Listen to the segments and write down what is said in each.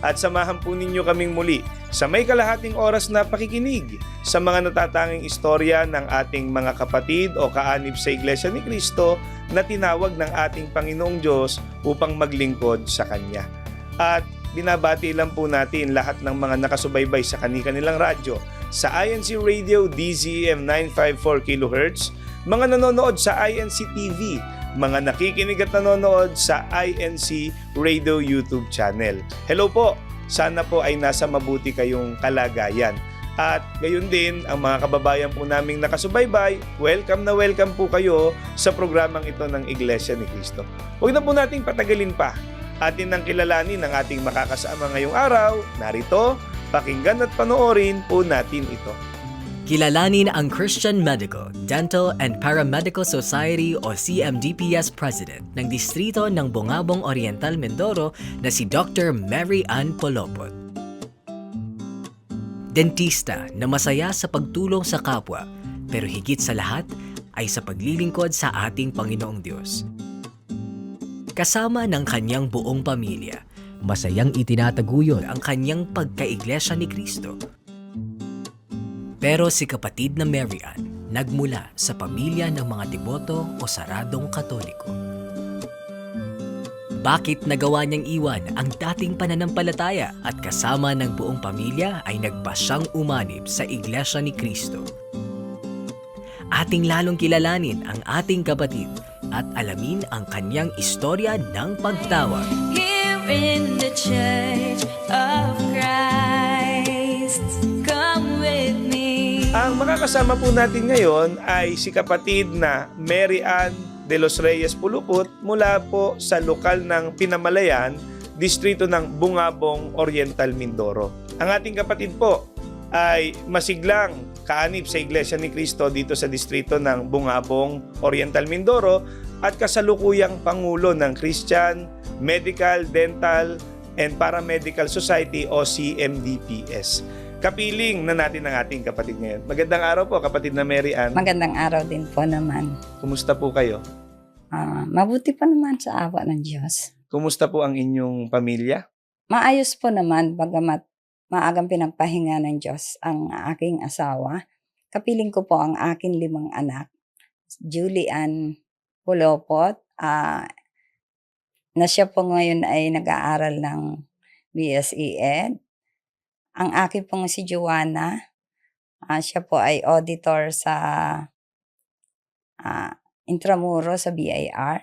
at samahan po ninyo kaming muli sa may kalahating oras na pakikinig sa mga natatanging istorya ng ating mga kapatid o kaanib sa Iglesia ni Cristo na tinawag ng ating Panginoong Diyos upang maglingkod sa Kanya. At binabati lang po natin lahat ng mga nakasubaybay sa kani-kanilang radyo sa INC Radio DZM 954 kHz, mga nanonood sa INC TV, mga nakikinig at nanonood sa INC Radio YouTube channel. Hello po! Sana po ay nasa mabuti kayong kalagayan. At gayon din, ang mga kababayan po naming nakasubaybay, welcome na welcome po kayo sa programang ito ng Iglesia ni Cristo. Huwag na po nating patagalin pa. Atin nang kilalanin ang ating makakasama ngayong araw. Narito, pakinggan at panoorin po natin ito. Kilalanin ang Christian Medical, Dental and Paramedical Society o CMDPS President ng Distrito ng Bungabong Oriental Mindoro na si Dr. Mary Ann Polopot. Dentista na masaya sa pagtulong sa kapwa pero higit sa lahat ay sa paglilingkod sa ating Panginoong Diyos. Kasama ng kanyang buong pamilya, masayang itinataguyod ang kanyang pagkaiglesia ni Kristo pero si kapatid na Mary Ann nagmula sa pamilya ng mga deboto o saradong katoliko. Bakit nagawa niyang iwan ang dating pananampalataya at kasama ng buong pamilya ay nagpasyang umanib sa Iglesia ni Kristo? Ating lalong kilalanin ang ating kapatid at alamin ang kanyang istorya ng pagtawag. here in the church of Christ. Ang makakasama po natin ngayon ay si kapatid na Mary Ann de los Reyes Pulupot mula po sa lokal ng Pinamalayan, distrito ng Bungabong, Oriental, Mindoro. Ang ating kapatid po ay masiglang kaanib sa Iglesia ni Cristo dito sa distrito ng Bungabong, Oriental, Mindoro at kasalukuyang Pangulo ng Christian Medical, Dental, and Paramedical Society o CMDPS. Kapiling na natin ang ating kapatid ngayon. Magandang araw po kapatid na Mary Ann. Magandang araw din po naman. Kumusta po kayo? Ah, mabuti pa naman sa awa ng Diyos. Kumusta po ang inyong pamilya? Maayos po naman bagamat maagang pinagpahinga ng Diyos ang aking asawa. Kapiling ko po ang aking limang anak. Julie Ann Pulopot, ah, na siya po ngayon ay nag-aaral ng BSE Ed. Ang aking pong si Joanna, ah, siya po ay auditor sa ah, Intramuro sa BIR.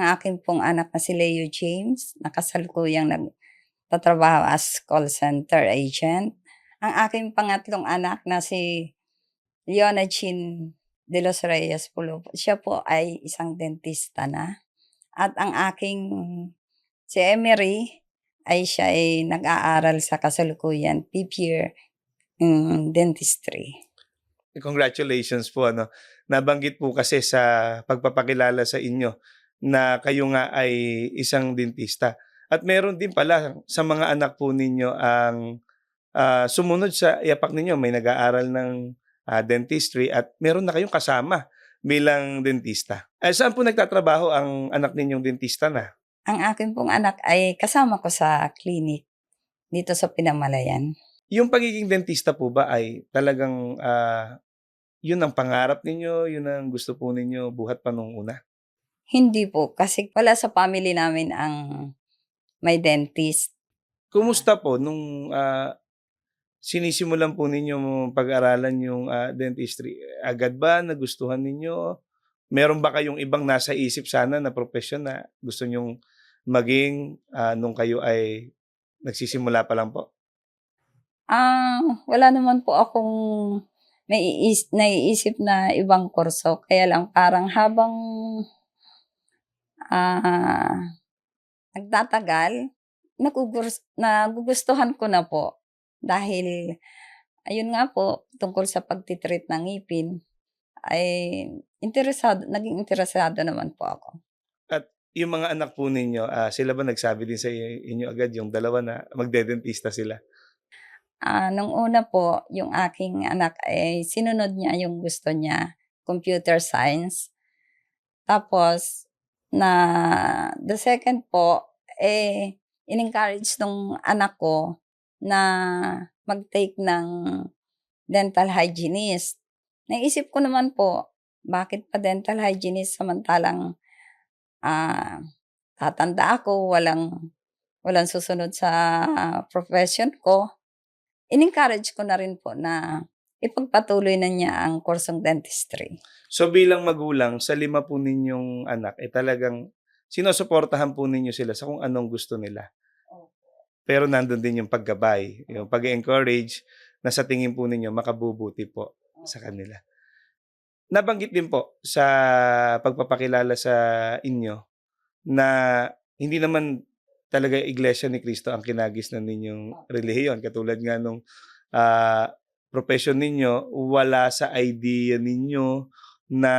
Ang aking pong anak na si Leo James, nakasalukuyang nagtatrabaho as call center agent. Ang aking pangatlong anak na si Leona Chin de los Reyes Pulo, siya po ay isang dentista na. At ang aking si Emery ay siya ay nag-aaral sa kasalukuyan, fifth year in dentistry. Congratulations po ano. Nabanggit po kasi sa pagpapakilala sa inyo na kayo nga ay isang dentista. At meron din pala sa mga anak po ninyo ang ah, sumunod sa iyapak ninyo. May nag-aaral ng ah, dentistry at meron na kayong kasama bilang dentista. Ay, saan po nagtatrabaho ang anak ninyong dentista na? Ang aking pong anak ay kasama ko sa clinic dito sa Pinamalayan. Yung pagiging dentista po ba ay talagang ah, yun ang pangarap ninyo, yun ang gusto po ninyo buhat pa nung una? Hindi po, kasi wala sa family namin ang may dentist. Kumusta po nung ah, sinisimulan po ninyo pag-aralan yung ah, dentistry? Agad ba nagustuhan ninyo? Meron ba kayong ibang nasa isip sana na profesyon na gusto nyong maging ah, nung kayo ay nagsisimula pa lang po? Ah, wala naman po akong naiis, naiisip na ibang kurso. Kaya lang parang habang ah, nagtatagal, nagugus nagugustuhan ko na po dahil ayun nga po tungkol sa pagti-treat ng ngipin ay interesado naging interesado naman po ako. Yung mga anak po ninyo, ah, sila ba nagsabi din sa inyo agad yung dalawa na magdedentista sila? Ah, nung una po, yung aking anak ay sinunod niya yung gusto niya, computer science. Tapos, na the second po, eh, in-encourage nung anak ko na mag-take ng dental hygienist. Naisip ko naman po, bakit pa dental hygienist samantalang ah, tatanda ako, walang, walang susunod sa profession ko in-encourage ko na rin po na ipagpatuloy na niya ang kursong dentistry. So bilang magulang, sa lima po ninyong anak, eh talagang sinusuportahan po ninyo sila sa kung anong gusto nila. Pero nandun din yung paggabay, yung pag-encourage na sa tingin po ninyo makabubuti po sa kanila. Nabanggit din po sa pagpapakilala sa inyo na hindi naman talaga iglesia ni Cristo ang kinagis na ninyong relihiyon. Katulad nga nung ah, profession ninyo, wala sa idea ninyo na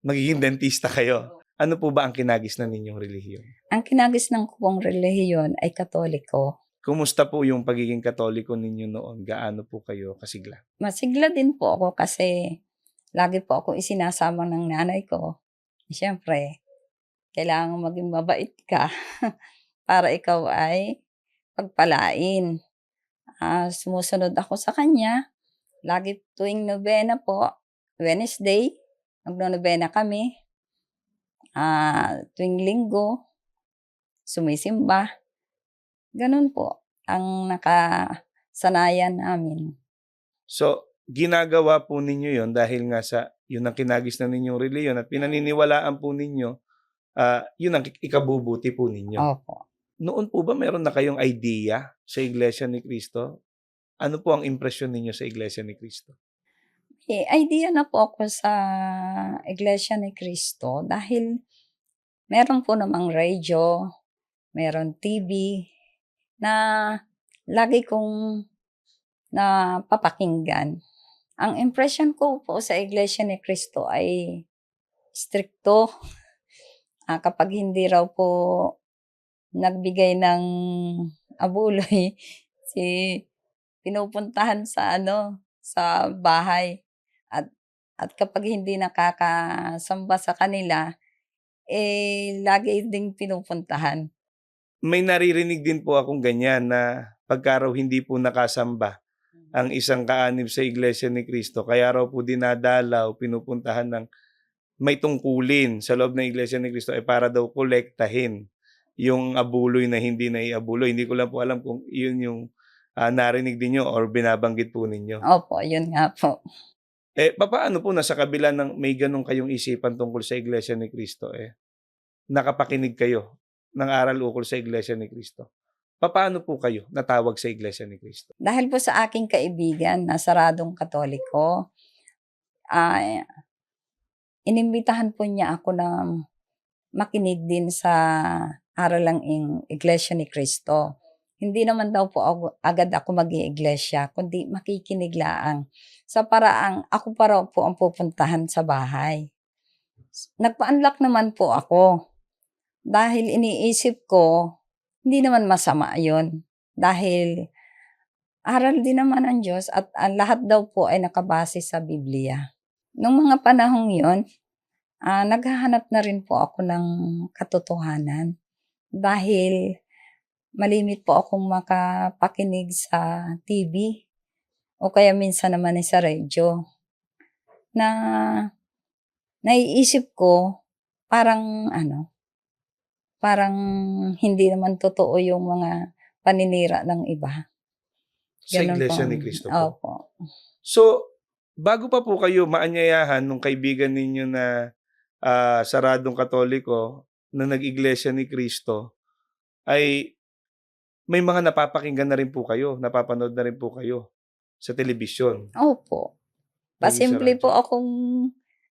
magiging dentista kayo. Ano po ba ang kinagis na ninyong relihiyon? Ang kinagis ng kupong relihiyon ay katoliko. Kumusta po yung pagiging katoliko ninyo noon? Gaano po kayo kasigla? Masigla din po ako kasi lagi po ako isinasama ng nanay ko. Siyempre, kailangan maging mabait ka para ikaw ay pagpalain. Ah, sumusunod ako sa kanya. Lagi tuwing nobena po, Wednesday, magno-nobena kami. Ah, tuwing linggo, sumisimba. Ganun po ang nakasanayan namin. So, ginagawa po ninyo yon dahil nga sa yun ang kinagis na ninyong reliyon at pinaniniwalaan po ninyo, ah, yun ang ikabubuti po ninyo. Opo. Noon po ba meron na kayong idea sa Iglesia ni Cristo? Ano po ang impresyon ninyo sa Iglesia ni Cristo? Eh, idea na po ako sa Iglesia ni Cristo dahil meron po namang radio, meron TV na lagi kong napapakinggan. Ang impression ko po sa Iglesia ni Cristo ay stricto. Ah, kapag hindi raw po nagbigay ng abuloy, si pinupuntahan sa ano, sa bahay. At at kapag hindi nakakasamba sa kanila, eh lagi ding pinupuntahan. May naririnig din po akong ganyan na pagka raw hindi po nakasamba ang isang kaanib sa Iglesia ni Cristo, kaya raw po dinadalaw, pinupuntahan ng may tungkulin sa loob ng Iglesia ni Cristo ay para daw kolektahin yung abuloy na hindi na iabuloy. Hindi ko lang po alam kung yun yung ah, narinig din nyo or binabanggit po ninyo. Opo, yun nga po. Eh, papaano po nasa kabila ng may ganun kayong isipan tungkol sa Iglesia ni Cristo, eh, nakapakinig kayo ng aral ukol sa Iglesia ni Cristo? Papaano po kayo natawag sa Iglesia ni Cristo? Dahil po sa aking kaibigan na saradong katoliko, ay inimbitahan po niya ako na makinig din sa aralang ing Iglesia ni Cristo. Hindi naman daw po ako, agad ako mag iglesia kundi makikinig laang. Sa paraang ako pa raw po ang pupuntahan sa bahay. Nagpa-unlock naman po ako. Dahil iniisip ko, hindi naman masama yon Dahil aral din naman ng Diyos at ang lahat daw po ay nakabase sa Biblia. Nung mga panahong yon, ah, naghahanap na rin po ako ng katotohanan. Dahil malimit po akong makapakinig sa TV o kaya minsan naman ay sa radyo na naiisip ko parang ano, parang hindi naman totoo yung mga paninira ng iba. Sa Ganun Iglesia po. ni Cristo po. Opo. So, bago pa po kayo maanyayahan nung kaibigan ninyo na ah, saradong katoliko na nag-iglesia ni Cristo, ay may mga napapakinggan na rin po kayo, napapanood na rin po kayo sa telebisyon. Opo. Sa Pasimple po akong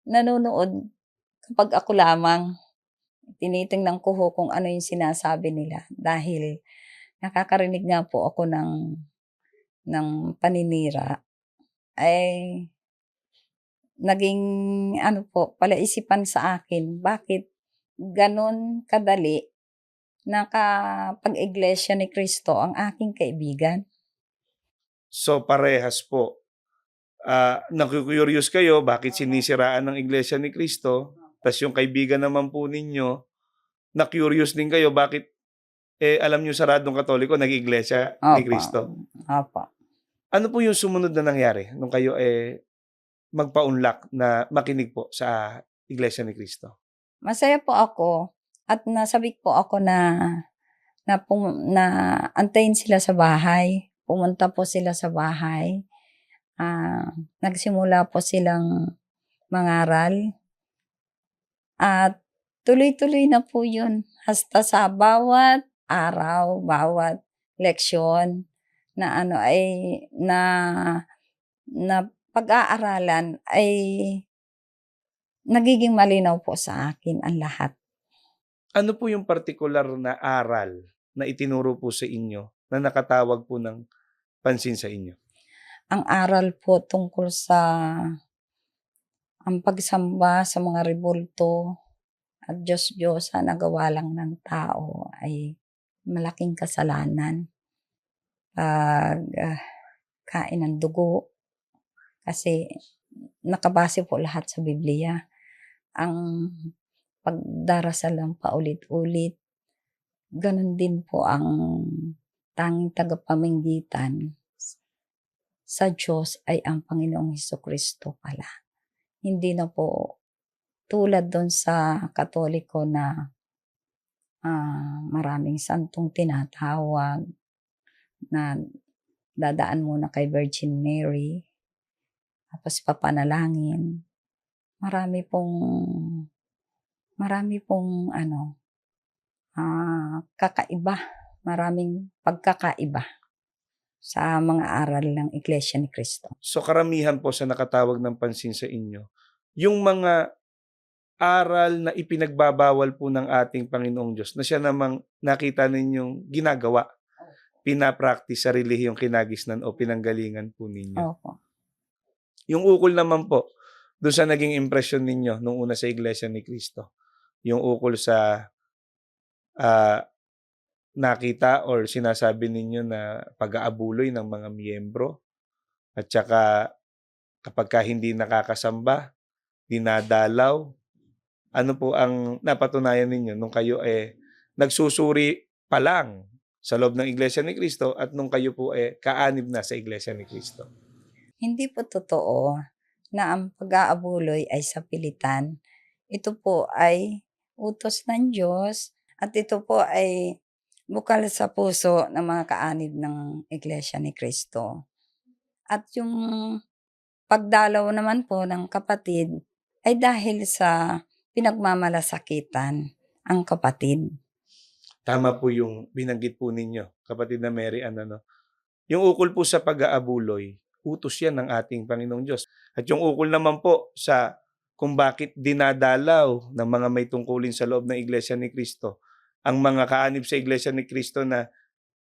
nanonood kapag ako lamang. Tinitingnan ko ho kung ano yung sinasabi nila dahil nakakarinig nga po ako ng ng paninira ay naging ano po palaisipan sa akin bakit ganon kadali nakapag-iglesia ni Kristo ang aking kaibigan. So parehas po. Ah, naku-curious kayo bakit sinisiraan ng Iglesia ni Cristo? Tapos yung kaibigan naman po ninyo, na-curious din kayo bakit eh alam niyo saradong Katoliko nag-iglesia ni Opo. Cristo. Opo. Ano po yung sumunod na nangyari nung kayo eh magpaunlak na makinig po sa Iglesia ni Cristo? Masaya po ako at nasabik po ako na na, pum- na antayin sila sa bahay. Pumunta po sila sa bahay. Ah, nagsimula po silang mangaral. At tuloy-tuloy na po yun. Hasta sa bawat araw, bawat leksyon na ano ay na na pag-aaralan ay nagiging malinaw po sa akin ang lahat. Ano po yung partikular na aral na itinuro po sa inyo na nakatawag po ng pansin sa inyo? Ang aral po tungkol sa ang pagsamba sa mga rebulto at Diyos-Diyosa na gawa lang ng tao ay malaking kasalanan. Pag ah, kain ng dugo, kasi nakabase po lahat sa Biblia. Ang pagdarasal lang paulit-ulit, ganun din po ang tanging tagapaminggitan sa Diyos ay ang Panginoong Heso Kristo pala. Hindi na po tulad doon sa Katoliko na ah, maraming santong tinatawag na dadaan muna kay Virgin Mary tapos papanalangin. Marami pong marami pong ano ah, kakaiba, maraming pagkakaiba sa mga aral ng Iglesia ni Cristo. So karamihan po sa nakatawag ng pansin sa inyo, yung mga aral na ipinagbabawal po ng ating Panginoong Diyos na siya namang nakita ninyong ginagawa, pinapractice sa relihiyong kinagisnan o pinanggalingan po ninyo. Opo. Yung ukol naman po, doon sa naging impression ninyo nung una sa Iglesia ni Cristo, yung ukol sa ah, nakita or sinasabi ninyo na pag-aabuloy ng mga miyembro at saka kapag ka hindi nakakasamba, dinadalaw, ano po ang napatunayan ninyo nung kayo eh nagsusuri pa lang sa loob ng Iglesia ni Cristo at nung kayo po eh kaanib na sa Iglesia ni Cristo? Hindi po totoo na ang pag-aabuloy ay sa pilitan. Ito po ay utos ng Diyos at ito po ay bukal sa puso ng mga kaanib ng Iglesia ni Cristo. At yung pagdalaw naman po ng kapatid ay dahil sa pinagmamalasakitan ang kapatid. Tama po yung binanggit po ninyo, kapatid na Mary Ann, ano. Yung ukol po sa pag-aabuloy, utos yan ng ating Panginoong Diyos. At yung ukol naman po sa kung bakit dinadalaw ng mga may tungkulin sa loob ng Iglesia ni Cristo, ang mga kaanib sa Iglesia ni Cristo na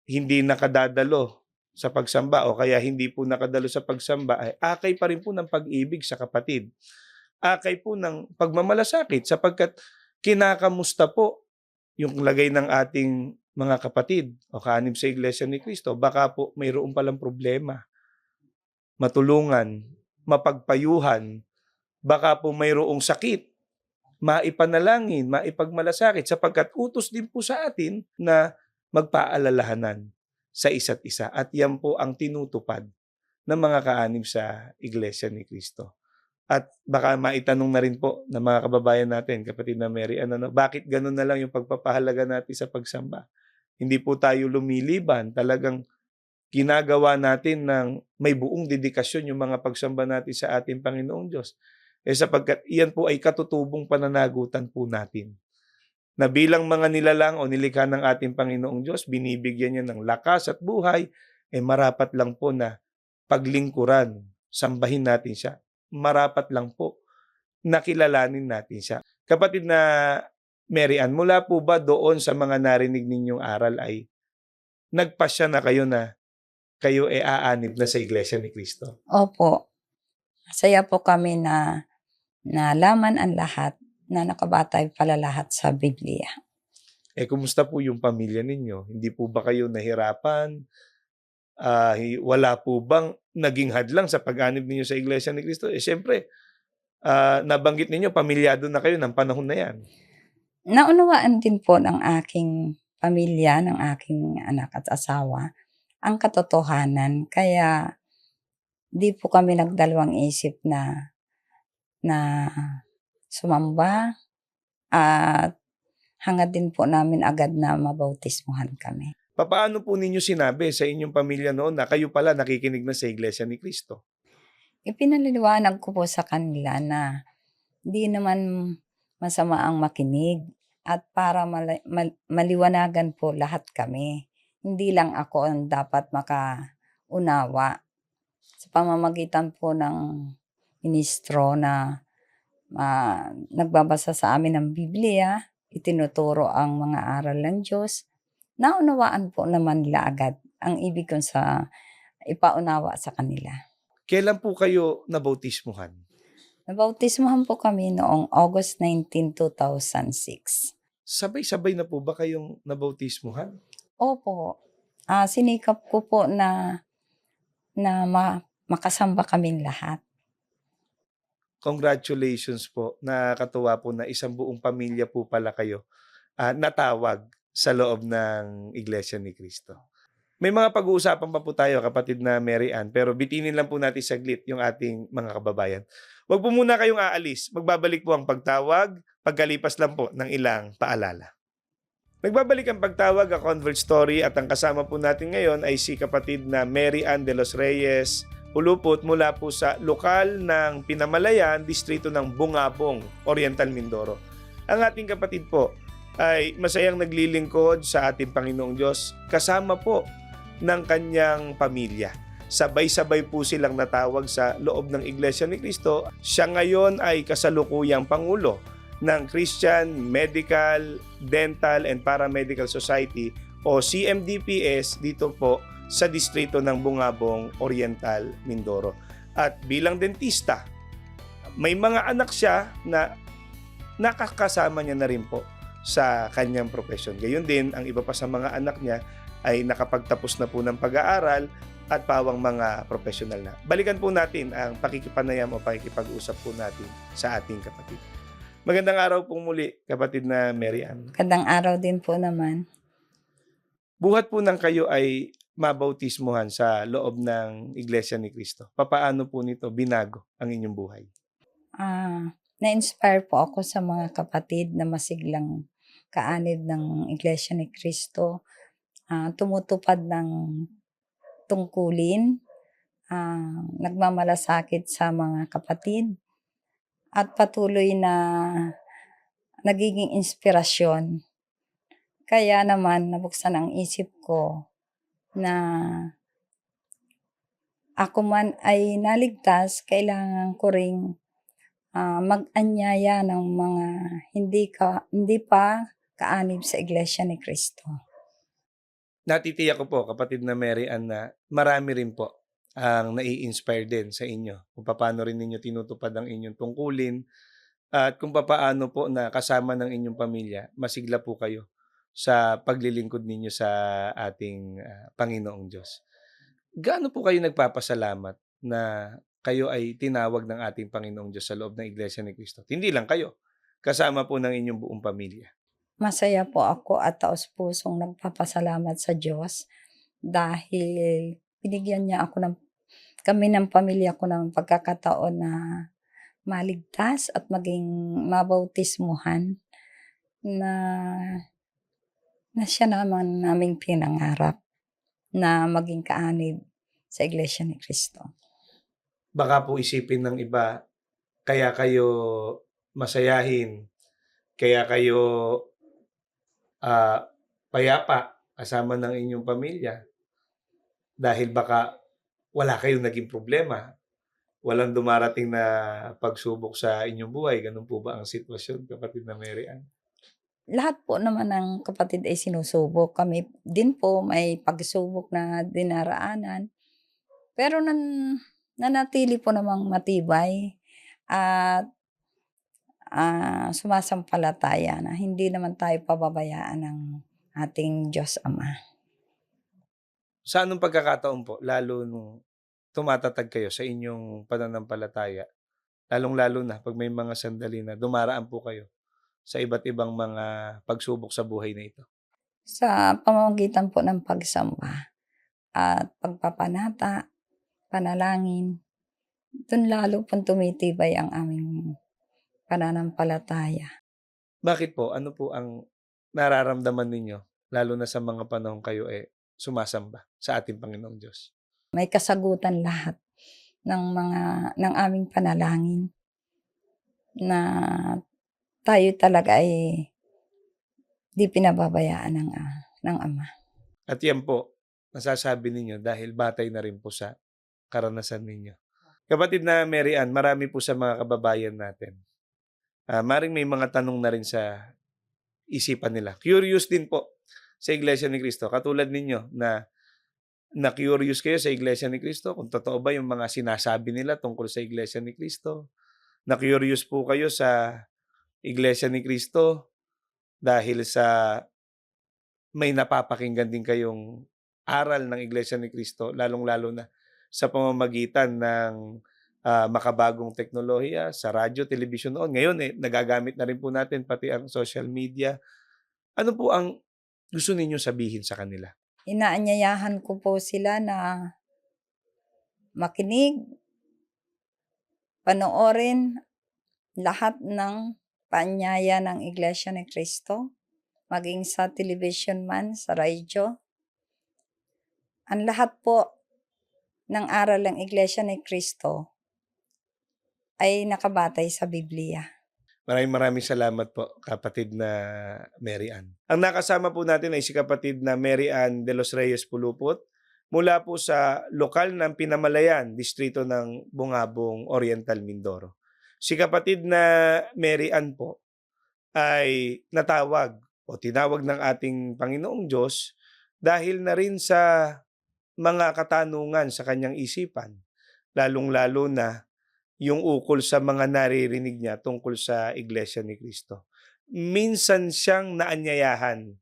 hindi nakadadalo sa pagsamba o kaya hindi po nakadalo sa pagsamba ay akay pa rin po ng pag-ibig sa kapatid. Akay po ng pagmamalasakit sapagkat kinakamusta po yung lagay ng ating mga kapatid o kaanib sa Iglesia ni Cristo. Baka po mayroon palang problema. Matulungan, mapagpayuhan, baka po mayroong sakit, maipanalangin, maipagmalasakit sapagkat utos din po sa atin na magpaalalahanan sa isa't isa. At yan po ang tinutupad ng mga kaanib sa Iglesia ni Cristo. At baka maitanong na rin po ng mga kababayan natin, kapatid na Mary, ano, no, bakit ganun na lang yung pagpapahalaga natin sa pagsamba? Hindi po tayo lumiliban, talagang ginagawa natin ng may buong dedikasyon yung mga pagsamba natin sa ating Panginoong Diyos. Eh sapagkat iyan po ay katutubong pananagutan po natin. Na bilang mga nilalang o nilikha ng ating Panginoong Diyos, binibigyan niya ng lakas at buhay, eh marapat lang po na paglingkuran, sambahin natin siya. Marapat lang po nakilalanin natin siya. Kapatid na Mary Ann, mula po ba doon sa mga narinig ninyong aral ay nagpasya na kayo na kayo ay aanib na sa Iglesia ni Cristo? Opo. Masaya po kami na nalaman ang lahat na nakabatay pala lahat sa Biblia. Eh, kumusta po yung pamilya ninyo? Hindi po ba kayo nahirapan? Ah, hi- wala po bang naging hadlang sa pag-anib ninyo sa Iglesia ni Cristo? Eh, siyempre, ah, nabanggit ninyo, pamilyado na kayo ng panahon na yan. Naunawaan din po ng aking pamilya, ng aking anak at asawa, ang katotohanan. Kaya di po kami nagdalawang isip na na sumamba at hangad din po namin agad na mabautismuhan kami. Papaano po ninyo sinabi sa inyong pamilya noon na kayo pala nakikinig na sa Iglesia ni Cristo? Ipinaliliwanag ko po sa kanila na di naman masama ang makinig at para mali- mal- maliwanagan po lahat kami. Hindi lang ako ang dapat makaunawa sa pamamagitan po ng ministro na ah, nagbabasa sa amin ng Biblia, itinuturo ang mga aral ng Diyos. Naunawaan po naman nila agad ang ibig kong sa ipaunawa sa kanila. Kailan po kayo nabautismuhan? Nabautismuhan po kami noong August 19, 2006. Sabay-sabay na po ba kayong nabautismuhan? Opo. Ah, sinikap ko po na na ma- makasamba kaming lahat. Congratulations po. Nakakatuwa po na isang buong pamilya po pala kayo ah, natawag sa loob ng Iglesia ni Cristo. May mga pag-uusapan pa po tayo, kapatid na Mary Ann, pero bitinin lang po natin saglit yung ating mga kababayan. Huwag po muna kayong aalis. Magbabalik po ang pagtawag, pagkalipas lang po ng ilang paalala. Nagbabalik ang pagtawag, a Convert Story, at ang kasama po natin ngayon ay si kapatid na Mary Ann de los Reyes Ulupot mula po sa lokal ng Pinamalayan, distrito ng Bungabong, Oriental Mindoro. Ang ating kapatid po ay masayang naglilingkod sa ating Panginoong Diyos kasama po ng kanyang pamilya. Sabay-sabay po silang natawag sa loob ng Iglesia ni Cristo. Siya ngayon ay kasalukuyang Pangulo ng Christian Medical, Dental and Paramedical Society o CMDPS dito po sa distrito ng Bungabong, Oriental, Mindoro. At bilang dentista, may mga anak siya na nakakasama niya na rin po sa kanyang profesyon. Gayon din, ang iba pa sa mga anak niya ay nakapagtapos na po ng pag-aaral at pawang mga profesional na. Balikan po natin ang pakikipanayam o pakikipag-usap po natin sa ating kapatid. Magandang araw pong muli, kapatid na Mary Ann. Kadang araw din po naman. Buhat po ng kayo ay mabautismuhan sa loob ng Iglesia ni Cristo. Papaano po nito binago ang inyong buhay? Ah, na-inspire po ako sa mga kapatid na masiglang kaanib ng Iglesia ni Cristo. Ah, tumutupad ng tungkulin, ah, nagmamalasakit sa mga kapatid, at patuloy na nagiging inspirasyon. Kaya naman nabuksan ang isip ko na ako man ay naligtas, kailangan ko ring ah, mag-anyaya ng mga hindi ka hindi pa kaanib sa Iglesia ni Cristo. Natitiyak ko po, kapatid na Mary Ann, na marami rin po ang nai-inspire din sa inyo kung paano rin ninyo tinutupad ang inyong tungkulin at kung paano po na kasama ng inyong pamilya, masigla po kayo sa paglilingkod ninyo sa ating ah, Panginoong Diyos. Gaano po kayo nagpapasalamat na kayo ay tinawag ng ating Panginoong Diyos sa loob ng Iglesia ni Cristo? Hindi lang kayo, kasama po ng inyong buong pamilya. Masaya po ako at taos pusong nagpapasalamat sa Diyos dahil binigyan niya ako ng kami ng pamilya ko ng pagkakataon na maligtas at maging mabautismuhan na na siya naman naming pinangarap na maging kaanib sa Iglesia ni Cristo. baka po isipin ng iba, kaya kayo masayahin, kaya kayo ah, payapa kasama ng inyong pamilya. Dahil baka wala kayong naging problema, walang dumarating na pagsubok sa inyong buhay. Ganun po ba ang sitwasyon, kapatid na Mary Ann? Lahat po naman ng kapatid ay sinusubok. Kami din po may pagsubok na dinaraanan. Pero nan, nanatili po namang matibay at ah, sumasampalataya na hindi naman tayo pababayaan ng ating Diyos Ama. Sa anong pagkakataon po, lalo nung tumatatag kayo sa inyong pananampalataya, lalong-lalo na pag may mga sandali na dumaraan po kayo sa iba't ibang mga pagsubok sa buhay na ito. Sa pamamagitan po ng pagsamba at pagpapanata, panalangin, doon lalo pong tumitibay ang aming pananampalataya. Bakit po? Ano po ang nararamdaman ninyo, lalo na sa mga panahon kayo eh sumasamba sa ating Panginoong Diyos? May kasagutan lahat ng mga ng aming panalangin na tayo talaga ay di pinababayaan ng, ah, ng Ama. At yan po, nasasabi ninyo dahil batay na rin po sa karanasan ninyo. Kapatid na Mary Ann, marami po sa mga kababayan natin. Ah, maring may mga tanong na rin sa isipan nila. Curious din po sa Iglesia ni Cristo. Katulad ninyo na na curious kayo sa Iglesia ni Cristo, kung totoo ba yung mga sinasabi nila tungkol sa Iglesia ni Cristo. Na curious po kayo sa Iglesia ni Cristo dahil sa may napapakinggan din kayong aral ng Iglesia ni Cristo, lalong-lalo na sa pamamagitan ng ah, makabagong teknolohiya, sa radyo, television noon. Ngayon, eh, nagagamit na rin po natin pati ang social media. Ano po ang gusto ninyo sabihin sa kanila? Inaanyayahan ko po sila na makinig, panoorin lahat ng paanyaya ng Iglesia ni Cristo, maging sa television man, sa radyo. Ang lahat po ng aral ng Iglesia ni Cristo ay nakabatay sa Biblia. Maraming maraming salamat po, kapatid na Mary Ann. Ang nakasama po natin ay si kapatid na Mary Ann de los Reyes Pulupot mula po sa lokal ng Pinamalayan, distrito ng Bungabong, Oriental, Mindoro. Si kapatid na Mary Ann po ay natawag o tinawag ng ating Panginoong Diyos dahil na rin sa mga katanungan sa kanyang isipan, lalong-lalo na yung ukol sa mga naririnig niya tungkol sa Iglesia ni Cristo. Minsan siyang naanyayahan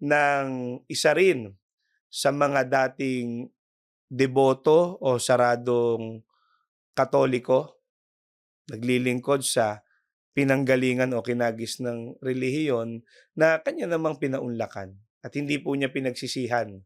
ng isa rin sa mga dating deboto o saradong katoliko, naglilingkod sa pinanggalingan o kinagis ng relihiyon na kanya namang pinaunlakan at hindi po niya pinagsisihan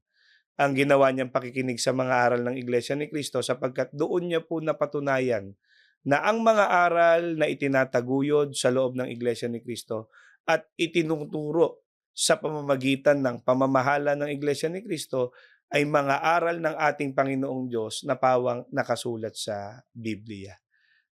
ang ginawa niyang pakikinig sa mga aral ng Iglesia ni Cristo sapagkat doon niya po napatunayan na ang mga aral na itinataguyod sa loob ng Iglesia ni Cristo at itinuturo sa pamamagitan ng pamamahala ng Iglesia ni Cristo ay mga aral ng ating Panginoong Diyos na pawang nakasulat sa Biblia.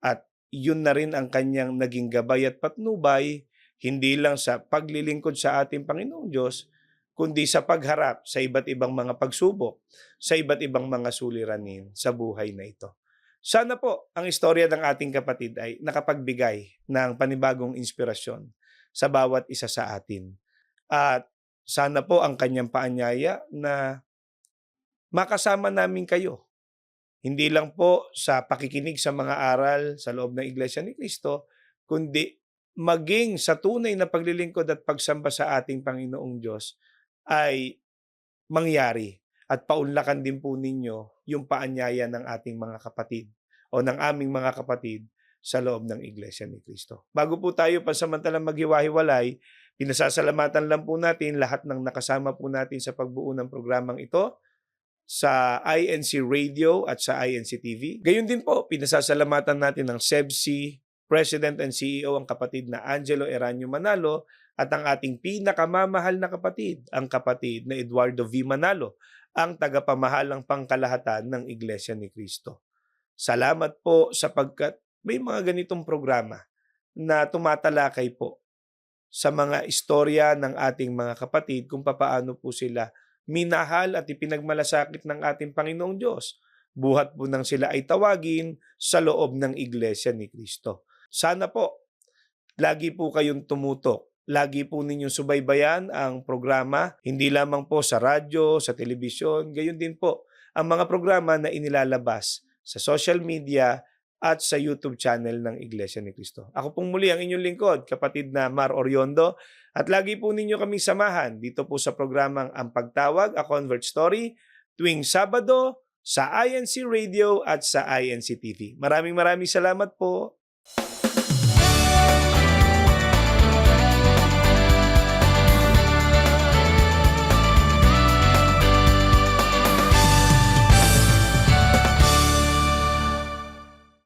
At yun na rin ang kanyang naging gabay at patnubay, hindi lang sa paglilingkod sa ating Panginoong Diyos, kundi sa pagharap sa iba't ibang mga pagsubok, sa iba't ibang mga suliranin sa buhay na ito. Sana po ang istorya ng ating kapatid ay nakapagbigay ng panibagong inspirasyon sa bawat isa sa atin. At sana po ang kanyang paanyaya na makasama namin kayo. Hindi lang po sa pakikinig sa mga aral sa loob ng Iglesia ni Cristo, kundi maging sa tunay na paglilingkod at pagsamba sa ating Panginoong Diyos ay mangyari at paunlakan din po ninyo yung paanyaya ng ating mga kapatid o ng aming mga kapatid sa loob ng Iglesia ni Cristo. Bago po tayo pansamantalang maghiwa-hiwalay, pinasasalamatan lang po natin lahat ng nakasama po natin sa pagbuo ng programang ito sa INC Radio at sa INC TV. Gayun din po, pinasasalamatan natin ng SEBC, President and CEO ang kapatid na Angelo Eranio Manalo at ang ating pinakamamahal na kapatid, ang kapatid na Eduardo V. Manalo, ang tagapamahalang pangkalahatan ng Iglesia ni Cristo. Salamat po sapagkat may mga ganitong programa na tumatalakay po sa mga istorya ng ating mga kapatid kung papaano po sila minahal at ipinagmalasakit ng ating Panginoong Diyos. Buhat po nang sila ay tawagin sa loob ng Iglesia ni Cristo. Sana po, lagi po kayong tumutok lagi po ninyong subaybayan ang programa, hindi lamang po sa radyo, sa telebisyon, gayon din po ang mga programa na inilalabas sa social media at sa YouTube channel ng Iglesia ni Cristo. Ako pong muli ang inyong lingkod, kapatid na Mar Oriondo, at lagi po ninyo kaming samahan dito po sa programang Ang Pagtawag, A Convert Story, tuwing Sabado sa INC Radio at sa INC TV. Maraming maraming salamat po.